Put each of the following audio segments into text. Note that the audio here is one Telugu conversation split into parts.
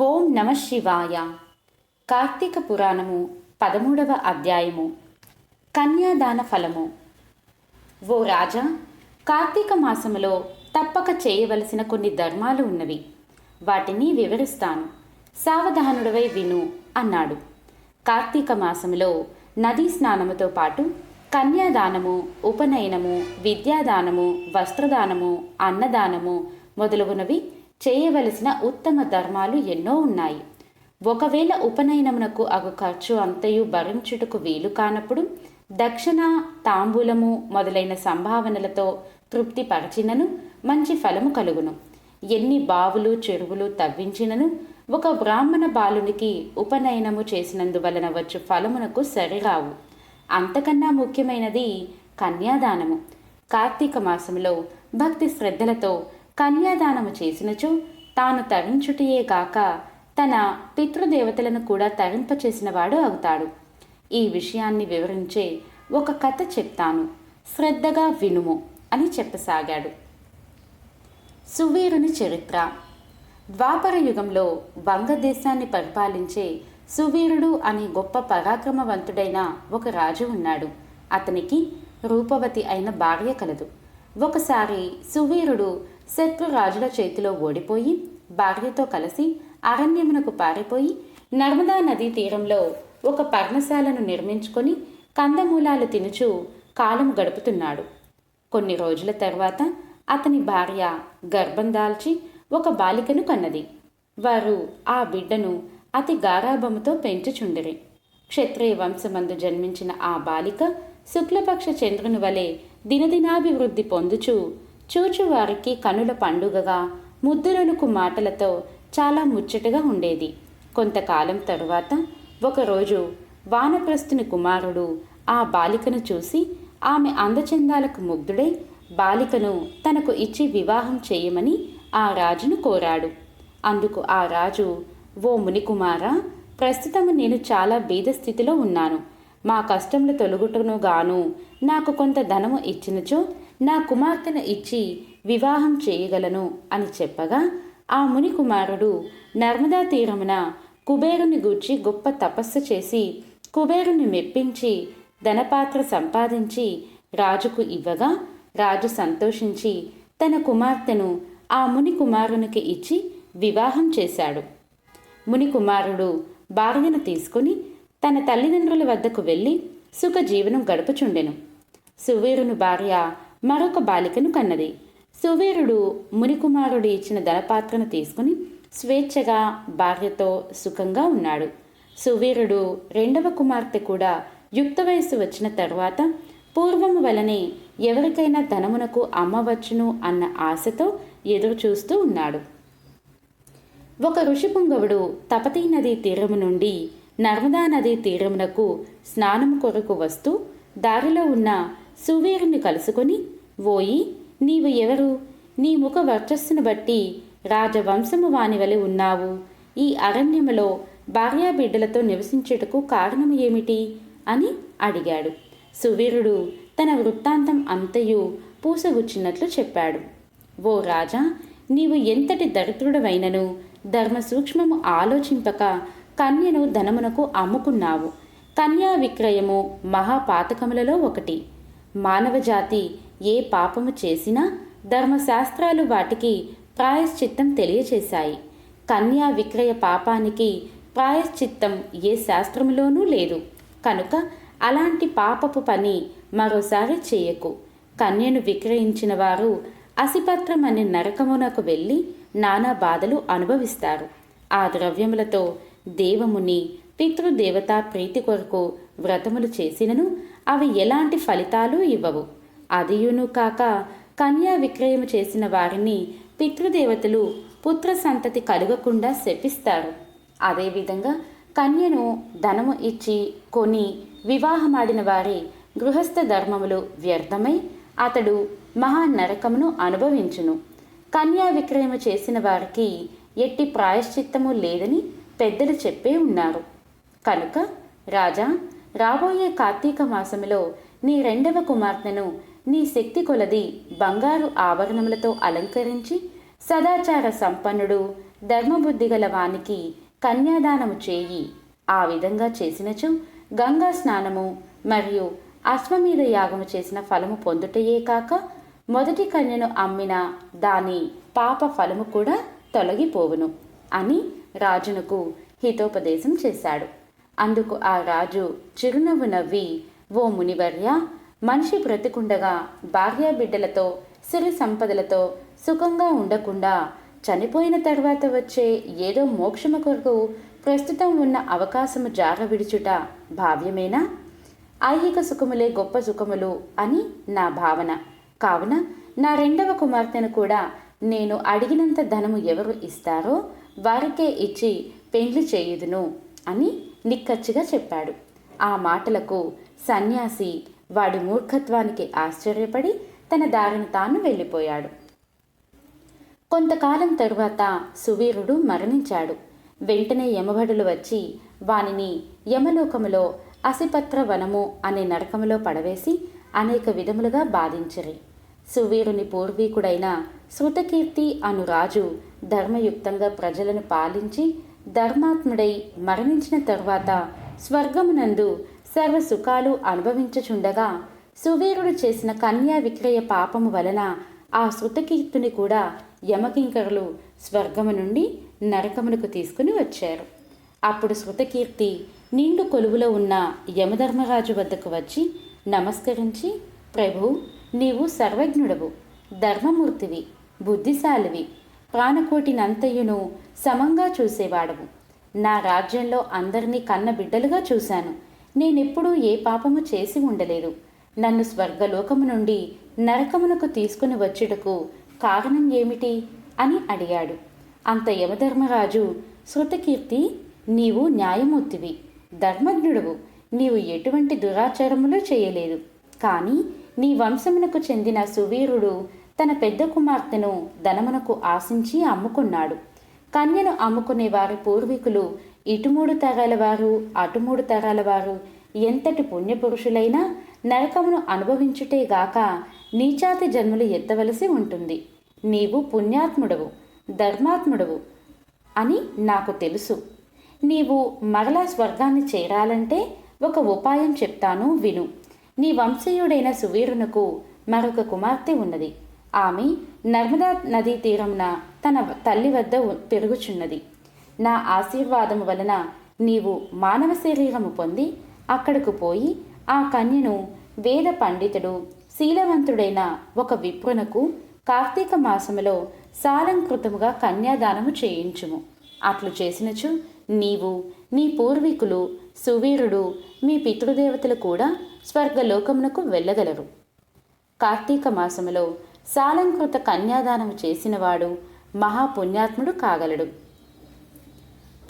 ఓం నమ శివాయ. కార్తీక పురాణము పదమూడవ అధ్యాయము. కన్యాదాన ఫలము. ఓ రాజా కార్తీక మాసములో తప్పక చేయవలసిన కొన్ని ధర్మాలు ఉన్నవి. వాటిని వివరిస్తాను. సావధానుడవై విను అన్నాడు. కార్తీక మాసములో నదీ స్నానముతో పాటు కన్యాదానము ఉపనయనము విద్యాదానము వస్త్రదానము అన్నదానము మొదలగునవి చేయవలసిన ఉత్తమ ధర్మాలు ఎన్నో ఉన్నాయి. ఒకవేళ ఉపనయనమునకు అగు ఖర్చు అంతయు భరించుటకు వీలు కానప్పుడు దక్షిణ తాంబూలము మొదలైన సంభావనలతో తృప్తిపరచినను మంచి ఫలము కలుగును. ఎన్ని బావులు చెరువులు తవ్వించినను ఒక బ్రాహ్మణ బాలునికి ఉపనయనము చేసినందువలన వచ్చు ఫలమునకు సరిరావు. అంతకన్నా ముఖ్యమైనది కన్యాదానము. కార్తీక మాసంలో భక్తి శ్రద్ధలతో కన్యాదానము చేసినచో తాను తరించుటయే గాక తన పితృదేవతలను కూడా తరింపచేసినవాడు అవుతాడు. ఈ విషయాన్ని వివరించే ఒక కథ చెప్తాను. శ్రద్ధగా వినుము అని చెప్పసాగాడు. సువీరుని చరిత్ర. ద్వాపర యుగంలో వంగదేశాన్ని పరిపాలించే సువీరుడు అనే గొప్ప పరాక్రమవంతుడైన ఒక రాజు ఉన్నాడు. అతనికి రూపవతి అయిన భార్య కలదు. ఒకసారి సువీరుడు శత్రురాజుల చేతిలో ఓడిపోయి భార్యతో కలిసి అరణ్యమునకు పారిపోయి నర్మదా నదీ తీరంలో ఒక పర్ణశాలను నిర్మించుకొని కందమూలాలు తినుచు కాలం గడుపుతున్నాడు. కొన్ని రోజుల తర్వాత అతని భార్య గర్భం దాల్చి ఒక బాలికను కన్నది. వారు ఆ బిడ్డను అతి గారాభముతో పెంచుచుండిరి. క్షత్రియ వంశమందు జన్మించిన ఆ బాలిక శుక్లపక్ష చంద్రుని వలె దినదినాభివృద్ధి పొందుచు చూచువారికి కనుల పండుగగా ముద్దులనుకు మాటలతో చాలా ముచ్చటగా ఉండేది. కొంతకాలం తరువాత ఒకరోజు వానప్రస్థుని కుమారుడు ఆ బాలికను చూసి ఆమె అందచందాలకు ముగ్ధుడై బాలికను తనకు ఇచ్చి వివాహం చేయమని ఆ రాజును కోరాడు. అందుకు ఆ రాజు ఓ మునికుమారా ప్రస్తుతం నేను చాలా బీద స్థితిలో ఉన్నాను. మా కష్టములు తొలుగుటను గాను నాకు కొంత ధనము ఇచ్చినచో నా కుమార్తెను ఇచ్చి వివాహం చేయగలను అని చెప్పగా ఆ ముని కుమారుడు నర్మదా తీరమున కుబేరుని గూర్చి గొప్ప తపస్సు చేసి కుబేరుని మెప్పించి ధనపాత్ర సంపాదించి రాజుకు ఇవ్వగా రాజు సంతోషించి తన కుమార్తెను ఆ ముని కుమారునికి ఇచ్చి వివాహం చేశాడు. ముని కుమారుడు భార్యను తీసుకుని తన తల్లిదండ్రుల వద్దకు వెళ్ళి సుఖ జీవనం గడుపుచుండెను. సువీరుని భార్య మరొక బాలికను కన్నది. సువీరుడు మునికుమారుడు ఇచ్చిన ధనపాత్రను తీసుకుని స్వేచ్ఛగా భార్యతో సుఖంగా ఉన్నాడు. సువీరుడు రెండవ కుమార్తె కూడా యుక్త వయస్సు వచ్చిన తరువాత పూర్వము వలనే ఎవరికైనా ధనమునకు అమ్మవచ్చును అన్న ఆశతో ఎదురు చూస్తూ ఉన్నాడు. ఒక ఋషిపుంగవుడు తపతీ నదీ తీరము నుండి నర్మదా నదీ తీరమునకు స్నానం కొరకు వస్తూ దారిలో ఉన్న సువీరుని కలుసుకొని ఓయి నీవు ఎవరు? నీ ముఖ వర్చస్సును బట్టి రాజవంశము వానివలె ఉన్నావు. ఈ అరణ్యములో భార్యాబిడ్డలతో నివసించుటకు కారణం ఏమిటి? అని అడిగాడు. సువీరుడు తన వృత్తాంతం అంతయు పూసగుచ్చినట్లు చెప్పాడు. ఓ రాజా నీవు ఎంతటి దరిద్రుడవైనను? ధర్మ సూక్ష్మము ఆలోచింపక కన్యను ధనమునకు అమ్ముకున్నావు. కన్యా విక్రయము మహాపాతకములలో ఒకటి. మానవజాతి ఏ పాపము చేసినా ధర్మశాస్త్రాలు వాటికి ప్రాయశ్చిత్తం తెలియచేశాయి. కన్యా విక్రయ పాపానికి ప్రాయశ్చిత్తం ఏ శాస్త్రములోనూ లేదు. కనుక అలాంటి పాపపు పని మరోసారి చేయకు. కన్యను విక్రయించిన వారు అసిపత్రం అనే నరకమునకు వెళ్ళి నానా బాధలు అనుభవిస్తారు. ఆ ద్రవ్యములతో దేవముని పితృదేవతా ప్రీతి కొరకు వ్రతములు చేసినను అవి ఎలాంటి ఫలితాలు ఇవ్వవు. అదియును కాక కన్యా విక్రయము చేసిన వారిని పితృదేవతలు పుత్ర సంతతి కలుగకుండా శపిస్తారు. అదేవిధంగా కన్యను ధనము ఇచ్చి కొని వివాహమాడిన వారి గృహస్థ ధర్మములు వ్యర్థమై అతడు మహా నరకమును అనుభవించును. కన్యా విక్రయము చేసిన వారికి ఎట్టి ప్రాయశ్చిత్తము లేదని పెద్దలు చెప్పే ఉన్నారు. కనుక రాజా రాబోయే కార్తీక మాసములో నీ రెండవ కుమార్తెను నీ శక్తి కొలది బంగారు ఆభరణములతో అలంకరించి సదాచార సంపన్నుడు ధర్మబుద్ధి గల వానికి కన్యాదానము చేయి. ఆ విధంగా చేసినచో గంగా స్నానము మరియు అశ్వమేధ యాగము చేసిన ఫలము పొందుటయే కాక మొదటి కన్యను అమ్మిన దాని పాప ఫలము కూడా తొలగిపోవును అని రాజునకు హితోపదేశం చేశాడు. అందుకు ఆ రాజు చిరునవ్వు నవ్వి ఓ మునివర్య మనిషి బ్రతికుండగా భార్యా బిడ్డలతో సిరి సంపదలతో సుఖంగా ఉండకుండా చనిపోయిన తర్వాత వచ్చే ఏదో మోక్షము కొరకు ప్రస్తుతం ఉన్న అవకాశము జార విడుచుట భావ్యమేనా? ఐహిక సుఖములే గొప్ప సుఖములు అని నా భావన. కావున నా రెండవ కుమార్తెను కూడా నేను అడిగినంత ధనము ఎవరు ఇస్తారో వారికే ఇచ్చి పెండ్లి చేయుదును అని నిక్కచ్చిగా చెప్పాడు. ఆ మాటలకు సన్యాసి వాడి మూర్ఖత్వానికి ఆశ్చర్యపడి తన దారిని తాను వెళ్ళిపోయాడు. కొంతకాలం తరువాత సువీరుడు మరణించాడు. వెంటనే యమభడులు వచ్చి వానిని యమలోకములో అసిపత్ర వనము అనే నరకములో పడవేసి అనేక విధములుగా బాధించిరి. సువీరుని పూర్వీకుడైన శృతకీర్తి అను రాజు ధర్మయుక్తంగా ప్రజలను పాలించి ధర్మాత్ముడై మరణించిన తరువాత స్వర్గమునందు సర్వ సుఖాలు అనుభవించుచుండగా సువీరుడు చేసిన కన్యా విక్రయ పాపము వలన ఆ శృతకీర్తుని కూడా యమకింకరులు స్వర్గము నుండి నరకమునకు తీసుకుని వచ్చారు. అప్పుడు శృతకీర్తి నిండు కొలువులో ఉన్న యమధర్మరాజు వద్దకు వచ్చి నమస్కరించి ప్రభు నీవు సర్వజ్ఞుడవు ధర్మమూర్తివి బుద్ధిశాలివి ప్రాణకోటినంతయును సమంగా చూసేవాడవు. నా రాజ్యంలో అందరినీ కన్న బిడ్డలుగా చూశాను. నేనెప్పుడూ ఏ పాపము చేసి ఉండలేదు. నన్ను స్వర్గలోకము నుండి నరకమునకు తీసుకుని వచ్చుటకు కారణం ఏమిటి? అని అడిగాడు. అంత యమధర్మరాజు శృతకీర్తి నీవు న్యాయమూర్తివి ధర్మజ్ఞుడవు. నీవు ఎటువంటి దురాచారములు చేయలేదు. కానీ నీ వంశమునకు చెందిన సువీరుడు తన పెద్ద కుమార్తెను ధనమునకు ఆశించి అమ్ముకున్నాడు. కన్యను అమ్ముకునే వారి పూర్వీకులు ఇటుమూడు తరాల వారు అటుమూడు తరాల వారు ఎంతటి పుణ్యపురుషులైనా నరకమును అనుభవించుటే గాక నీచాతి జన్మలు ఎత్తవలసి ఉంటుంది. నీవు పుణ్యాత్ముడవు ధర్మాత్ముడవు అని నాకు తెలుసు. నీవు మరలా స్వర్గాన్ని చేరాలంటే ఒక ఉపాయం చెప్తాను విను. నీ వంశీయుడైన సువీరునకు మరొక కుమార్తె ఉన్నది. ఆమె నర్మదా నదీ తీరంన తన తల్లి వద్ద పెరుగుచున్నది. నా ఆశీర్వాదము వలన నీవు మానవ శరీరము పొంది అక్కడకు పోయి ఆ కన్యను వేద పండితుడు శీలవంతుడైన ఒక విప్రునకు కార్తీక మాసములో సాలంకృతముగా కన్యాదానము చేయించుము. అట్లు చేసినచు నీవు నీ పూర్వీకులు సువీరుడు మీ పితృదేవతలు కూడా స్వర్గలోకమునకు వెళ్ళగలరు. కార్తీక మాసములో సాలంకృత కన్యాదానము చేసినవాడు మహాపుణ్యాత్ముడు కాగలడు.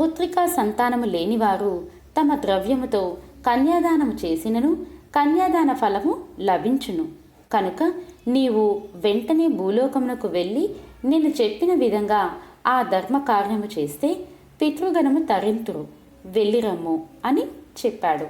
పుత్రికా సంతానము లేనివారు తమ ద్రవ్యముతో కన్యాదానము చేసినను కన్యాదాన ఫలము లభించును. కనుక నీవు వెంటనే భూలోకమునకు వెళ్ళి నేను చెప్పిన విధంగా ఆ ధర్మ కార్యము చేస్తే పితృగణము తరింతురు. వెళ్ళిరమ్ము అని చెప్పాడు.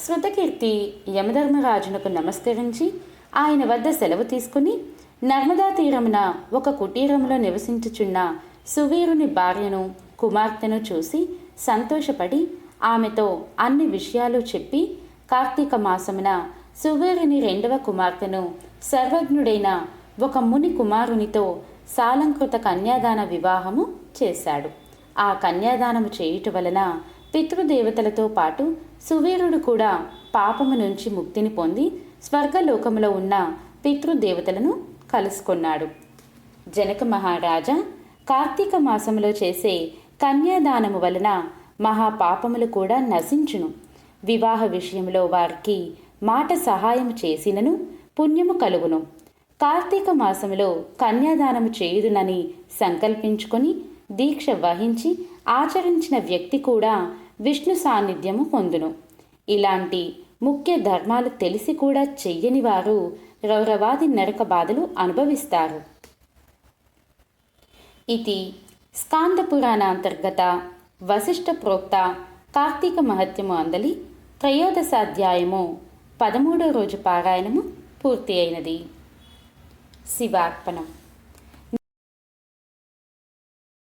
శృతకీర్తి యమధర్మరాజునకు నమస్కరించి ఆయన వద్ద సెలవు తీసుకుని నర్మదా తీరమున ఒక కుటీరంలో నివసించుచున్న సువీరుని భార్యను కుమార్తెను చూసి సంతోషపడి ఆమెతో అన్ని విషయాలు చెప్పి కార్తీక మాసమున సువీరుని రెండవ కుమార్తెను సర్వజ్ఞుడైన ఒక ముని కుమారునితో సాలంకృత కన్యాదాన వివాహము చేశాడు. ఆ కన్యాదానము చేయుట వలన పితృదేవతలతో పాటు సువీరుడు కూడా పాపము నుంచి ముక్తిని పొంది స్వర్గలోకములో ఉన్న పితృదేవతలను కలుసుకున్నాడు. జనక మహారాజా కార్తీక మాసములో చేసే కన్యాదానము వలన మహాపాపములు కూడా నశించును. వివాహ విషయంలో వారికి మాట సహాయం చేసినను పుణ్యము కలుగును. కార్తీక మాసములో కన్యాదానము చేయుదునని సంకల్పించుకొని దీక్ష వహించి ఆచరించిన వ్యక్తి కూడా విష్ణు సాన్నిధ్యము పొందును. ఇలాంటి ముఖ్య ధర్మాలు తెలిసి కూడా చెయ్యని వారు రౌరవాది నరక బాధలు అనుభవిస్తారు. ఇది స్కాందపురాణాంతర్గత వశిష్ఠ ప్రోక్త కార్తీక మహత్యము అందలి త్రయోదశాధ్యాయము పదమూడో రోజు పారాయణము పూర్తి అయినది శివార్పణం